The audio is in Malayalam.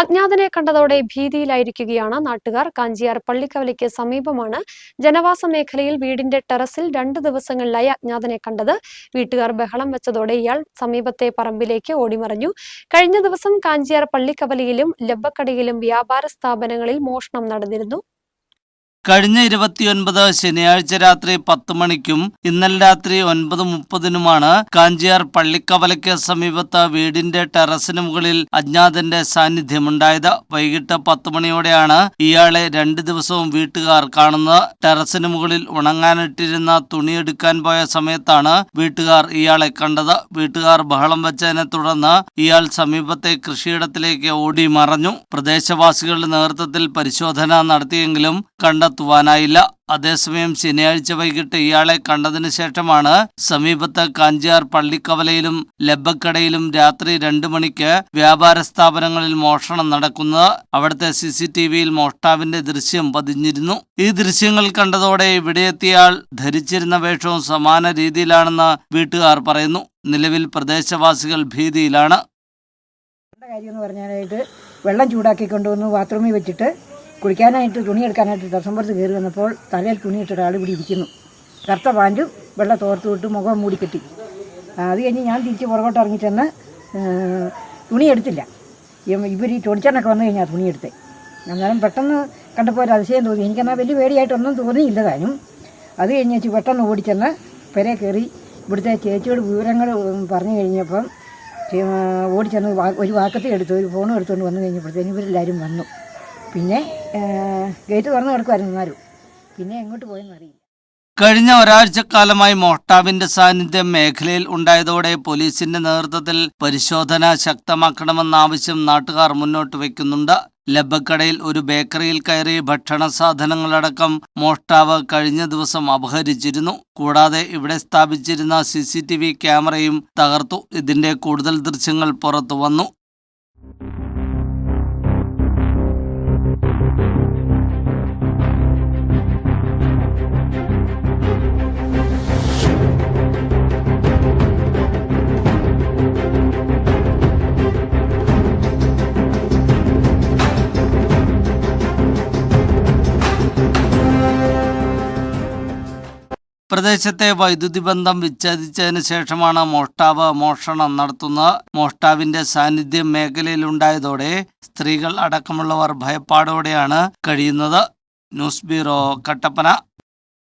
അജ്ഞാതനെ കണ്ടതോടെ ഭീതിയിലായിരിക്കുകയാണ് നാട്ടുകാർ. കാഞ്ചിയാർ പള്ളിക്കവലയ്ക്ക് സമീപമാണ് ജനവാസ മേഖലയിൽ വീടിന്റെ ടെറസിൽ രണ്ടു ദിവസങ്ങളിലായി അജ്ഞാതനെ കണ്ടത്. വീട്ടുകാർ ബഹളം വെച്ചതോടെ ഇയാൾ സമീപത്തെ പറമ്പിലേക്ക് ഓടിമറിഞ്ഞു. കഴിഞ്ഞ ദിവസം കാഞ്ചിയാർ പള്ളിക്കവലയിലും ലബ്ബക്കടയിലും വ്യാപാര സ്ഥാപനങ്ങളിൽ മോഷണം നടന്നിരുന്നു. കഴിഞ്ഞ ഇരുപത്തിയൊൻപത് ശനിയാഴ്ച രാത്രി പത്ത് മണിക്കും ഇന്നലെ രാത്രി ഒൻപത് മുപ്പതിനുമാണ് കാഞ്ചിയാർ പള്ളിക്കവലയ്ക്ക് സമീപത്ത് വീടിന്റെ ടെറസിന് മുകളിൽ അജ്ഞാതന്റെ സാന്നിധ്യമുണ്ടായത്. വൈകിട്ട് പത്ത് മണിയോടെയാണ് ഇയാളെ രണ്ട് ദിവസവും വീട്ടുകാർ കാണുന്നത്. ടെറസിന് മുകളിൽ ഉണങ്ങാനിട്ടിരുന്ന തുണിയെടുക്കാൻ പോയ സമയത്താണ് വീട്ടുകാർ ഇയാളെ കണ്ടത്. വീട്ടുകാർ ബഹളം വെച്ചതിനെ തുടർന്ന് ഇയാൾ സമീപത്തെ കൃഷിയിടത്തിലേക്ക് ഓടി മറഞ്ഞു. പ്രദേശവാസികളുടെ നേതൃത്വത്തിൽ പരിശോധന നടത്തിയെങ്കിലും കണ്ടെത്തുവാനായില്ല. അതേസമയം ശനിയാഴ്ച വൈകിട്ട് ഇയാളെ കണ്ടതിന് ശേഷമാണ് സമീപത്ത് കാഞ്ചിയാർ പള്ളിക്കവലയിലും ലബ്ബക്കടയിലും രാത്രി രണ്ടു മണിക്ക് വ്യാപാര സ്ഥാപനങ്ങളിൽ മോഷണം നടക്കുന്നത്. അവിടുത്തെ സി സി ടി വിയിൽ മോഷ്ടാവിന്റെ ദൃശ്യം പതിഞ്ഞിരുന്നു. ഈ ദൃശ്യങ്ങൾ കണ്ടതോടെ ഇവിടെയെത്തിയയാൾ ധരിച്ചിരുന്ന വേഷവും സമാന രീതിയിലാണെന്ന് വീട്ടുകാർ പറയുന്നു. നിലവിൽ പ്രദേശവാസികൾ ഭീതിയിലാണ്. കാര്യം എന്ന് പറഞ്ഞാലായിട്ട് വെള്ളം ചൂടാക്കി കൊണ്ടുവന്ന് ബാത്റൂമിൽ വെച്ചിട്ട് കുളിക്കാനായിട്ട് തുണി എടുക്കാനായിട്ട് ടെറസമ്പുറത്ത് കയറി വന്നപ്പോൾ തലയിൽ തുണി ഇട്ടിട്ട് ആൾ ഇവിടെ ഇരിക്കുന്നു. കറുത്ത പാന്റും വെള്ള തോർത്ത് വിട്ട് മുഖം മൂടിക്കെട്ടി. കെട്ടി അത് കഴിഞ്ഞ് ഞാൻ തിരിച്ച് പുറകോട്ട് ഇറങ്ങി ചെന്ന് ആ, തുണി എടുത്തില്ല. ഇവർ ഈ ടൊടിച്ചണ്ണൊക്കെ വന്നു കഴിഞ്ഞാൽ തുണി എടുത്തേ. അന്നേരം പെട്ടെന്ന് കണ്ടപ്പോൾ ഒരു അതിശയം തോന്നി. എനിക്കെന്നാൽ വലിയ പേടിയായിട്ടൊന്നും തോന്നിയില്ല താനും. അത് കഴിഞ്ഞ് വെച്ച് പെട്ടെന്ന് ഓടിച്ചെന്ന് പെരെ കയറി ഇവിടുത്തെ ചേച്ചിയോട് വിവരങ്ങൾ പറഞ്ഞു കഴിഞ്ഞപ്പം ഓടിച്ചെന്ന് ഒരു വാക്കത്തി എടുത്തു ഒരു ഫോണും എടുത്തുകൊണ്ട് വന്നു കഴിഞ്ഞപ്പോഴത്തേനും ഇവരെല്ലാവരും വന്നു. പിന്നെ ഗേറ്റ് തുറന്നു കിടക്കുമായിരുന്നു എന്നാലും പിന്നെ എങ്ങോട്ട് പോയെന്ന് അറിയില്ല. കഴിഞ്ഞ ഒരാഴ്ചക്കാലമായി മോഷ്ടാവിന്റെ സാന്നിധ്യം മേഖലയിൽ ഉണ്ടായതോടെ പോലീസിന്റെ നേതൃത്വത്തിൽ പരിശോധന ശക്തമാക്കണമെന്ന ആവശ്യം നാട്ടുകാർ മുന്നോട്ട് വയ്ക്കുന്നുണ്ട്. ലബക്കടയിൽ ഒരു ബേക്കറിയിൽ കയറി ഭക്ഷണ സാധനങ്ങളടക്കം മോഷ്ടാവ് കഴിഞ്ഞ ദിവസം അപഹരിച്ചിരുന്നു. കൂടാതെ ഇവിടെ സ്ഥാപിച്ചിരുന്ന സി ക്യാമറയും തകർത്തു. ഇതിന്റെ കൂടുതൽ ദൃശ്യങ്ങൾ പുറത്തു വന്നു. പ്രദേശത്തെ വൈദ്യുതി ബന്ധം വിച്ഛേദിച്ചതിന് ശേഷമാണ് മോഷ്ടാവ് മോഷണം നടത്തുന്നത് മോഷ്ടാവിന്റെ സാന്നിധ്യം മേഖലയിലുണ്ടായതോടെ സ്ത്രീകൾ അടക്കമുള്ളവർ ഭയപ്പാടോടെയാണ് കഴിയുന്നത്. News bureau Kattappana.